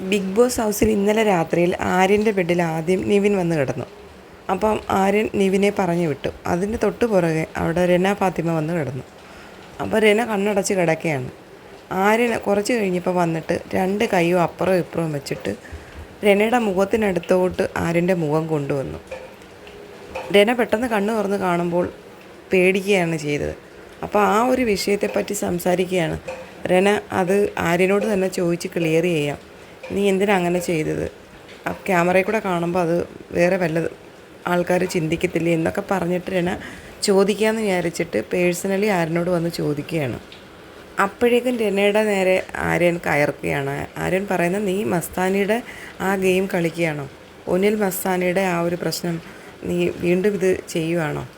Big boss ഹൗസിൽ ഇന്നലെ രാത്രിയിൽ ആര്യന്റെ ബെഡിൽ ആദ്യം നിവിൻ വന്ന് കിടന്നു. അപ്പം ആര്യൻ നിവിനെ പറഞ്ഞു വിട്ടു. അതിന്റെ തൊട്ട് പുറകെ അവിടെ രന ഫാത്തിമ വന്ന് കിടന്നു. അപ്പോൾ രന കണ്ണടച്ച് കിടക്കുകയാണ്. ആര്യൻ കുറച്ച് കഴിഞ്ഞപ്പോൾ വന്നിട്ട് രണ്ട് കൈയും അപ്പുറവും ഇപ്പുറവും വെച്ചിട്ട് രനയുടെ മുഖത്തിനടുത്തോട്ട് ആര്യന്റെ മുഖം കൊണ്ടുവന്നു. രന പെട്ടെന്ന് കണ്ണ് തുറന്ന് കാണുമ്പോൾ പേടിക്കുകയാണ് ചെയ്തത്. അപ്പോൾ ആ ഒരു വിഷയത്തെപ്പറ്റി സംസാരിക്കുകയാണ്. രന അത് ആര്യനോട് തന്നെ ചോദിച്ച് ക്ലിയർ ചെയ്യാം. നീ എന്തിനാ അങ്ങനെ ചെയ്തത്? ആ ക്യാമറയിൽ കൂടെ കാണുമ്പോൾ അത് വേറെ വല്ല ആൾക്കാർ ചിന്തിക്കത്തില്ലേ എന്നൊക്കെ പറഞ്ഞിട്ട് രന ചോദിക്കാമെന്ന് വിചാരിച്ചിട്ട് പേഴ്സണലി ആര്യനോട് വന്ന് ചോദിക്കുകയാണ്. അപ്പോഴേക്കും രനയുടെ നേരെ ആര്യൻ കയർക്കുകയാണ് ആര്യൻ പറയുന്നത് നീ മസ്താനിയുടെ ആ ഗെയിം കളിക്കുകയാണോ? ഒനിൽ മസ്താനിയുടെ ആ ഒരു പ്രശ്നം നീ വീണ്ടും ഇത് ചെയ്യുവാണോ?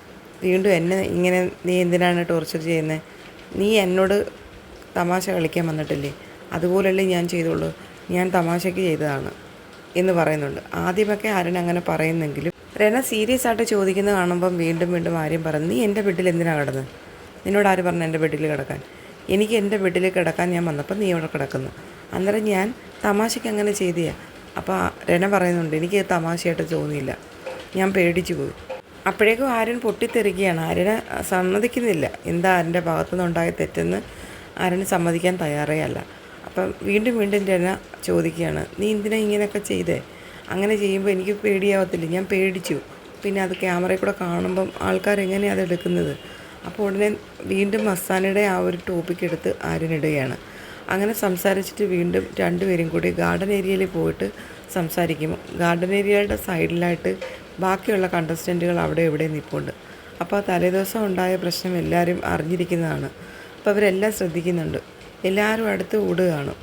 വീണ്ടും എന്നെ ഇങ്ങനെ നീ എന്തിനാണ് ടോർച്ചർ ചെയ്യുന്നത് നീ എന്നോട് തമാശ കളിക്കാൻ വന്നിട്ടില്ലേ? അതുപോലല്ലേ ഞാൻ ചെയ്തോളൂ ഞാൻ തമാശയ്ക്ക് ചെയ്തതാണ് എന്ന് പറയുന്നുണ്ട്. ആദ്യമൊക്കെ ആരൻ അങ്ങനെ പറയുന്നെങ്കിലും രന സീരിയസ് ആയിട്ട് ചോദിക്കുന്നത് കാണുമ്പം വീണ്ടും വീണ്ടും ആര്യം പറഞ്ഞു നീ എന്റെ ബെഡിൽ എന്തിനാണ് കിടന്നത് നിന്നോട് ആര് പറഞ്ഞു എന്റെ ബെഡിൽ കിടക്കാൻ? എനിക്ക് എന്റെ ബെഡിൽ കിടക്കാൻ ഞാൻ വന്നപ്പോൾ നീ അവിടെ കിടക്കുന്നു. അന്നേരം ഞാൻ തമാശയ്ക്ക് അങ്ങനെ ചെയ്തിയാ. അപ്പോൾ രന പറയുന്നുണ്ട് എനിക്ക് തമാശയായിട്ട് തോന്നിയില്ല. ഞാൻ പേടിച്ചു പോയി. അപ്പോഴേക്കും ആര്യൻ പൊട്ടിത്തെറിക്കുകയാണ്. ആര്യനെ സമ്മതിക്കുന്നില്ല. എന്താ ആരന്റെ ഭാഗത്തുനിന്നുണ്ടായ തെറ്റെന്ന് ആര്യന് സമ്മതിക്കാൻ തയ്യാറേ അല്ല. അപ്പം വീണ്ടും വീണ്ടും രന ചോദിക്കുകയാണ് നീ എന്തിനാ ഇങ്ങനെയൊക്കെ ചെയ്തേ? അങ്ങനെ ചെയ്യുമ്പോൾ എനിക്ക് പേടിയാവത്തില്ല. ഞാൻ പേടിച്ചു. പിന്നെ അത് ക്യാമറയിൽ കൂടെ കാണുമ്പം ആൾക്കാർ എങ്ങനെയാണ് അത് എടുക്കുന്നത്? അപ്പോൾ ഉടനെ വീണ്ടും മസ്താനയുടെ ആ ഒരു ടോപ്പിക് എടുത്ത് ആര്യനിടുകയാണ്. അങ്ങനെ സംസാരിച്ചിട്ട് വീണ്ടും രണ്ടുപേരും കൂടി ഗാർഡൻ ഏരിയയിൽ പോയിട്ട് സംസാരിക്കും. ഗാർഡൻ ഏരിയയുടെ സൈഡിലായിട്ട് ബാക്കിയുള്ള കണ്ടസ്റ്റന്റുകൾ അവിടെ ഇവിടെ നിൽപ്പുണ്ട് അപ്പോൾ തലേദിവസം ഉണ്ടായ പ്രശ്നം എല്ലാവരും അറിഞ്ഞിരിക്കുന്നതാണ്. അപ്പോൾ അവരെല്ലാം ശ്രദ്ധിക്കുന്നുണ്ട്. എല്ലാവരും അടുത്ത് ഓടുകയാണ്.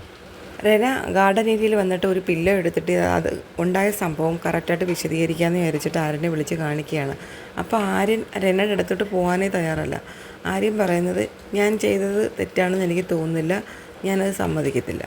രന ഗാർഡൻ ഏരിയയിൽ വന്നിട്ട് ഒരു പില്ലോ എടുത്തിട്ട് അത് ഉണ്ടായ സംഭവം കറക്റ്റായിട്ട് വിശദീകരിക്കാമെന്ന് വിചാരിച്ചിട്ട് ആര്യനെ വിളിച്ച് കാണിക്കുകയാണ്. അപ്പോൾ ആര്യൻ രനയുടെ അടുത്തോട്ട് പോകാനേ തയ്യാറല്ല. ആര്യൻ പറയുന്നത് ഞാൻ ചെയ്തത് തെറ്റാണെന്ന് എനിക്ക് തോന്നുന്നില്ല. ഞാനത് സമ്മതിക്കത്തില്ല.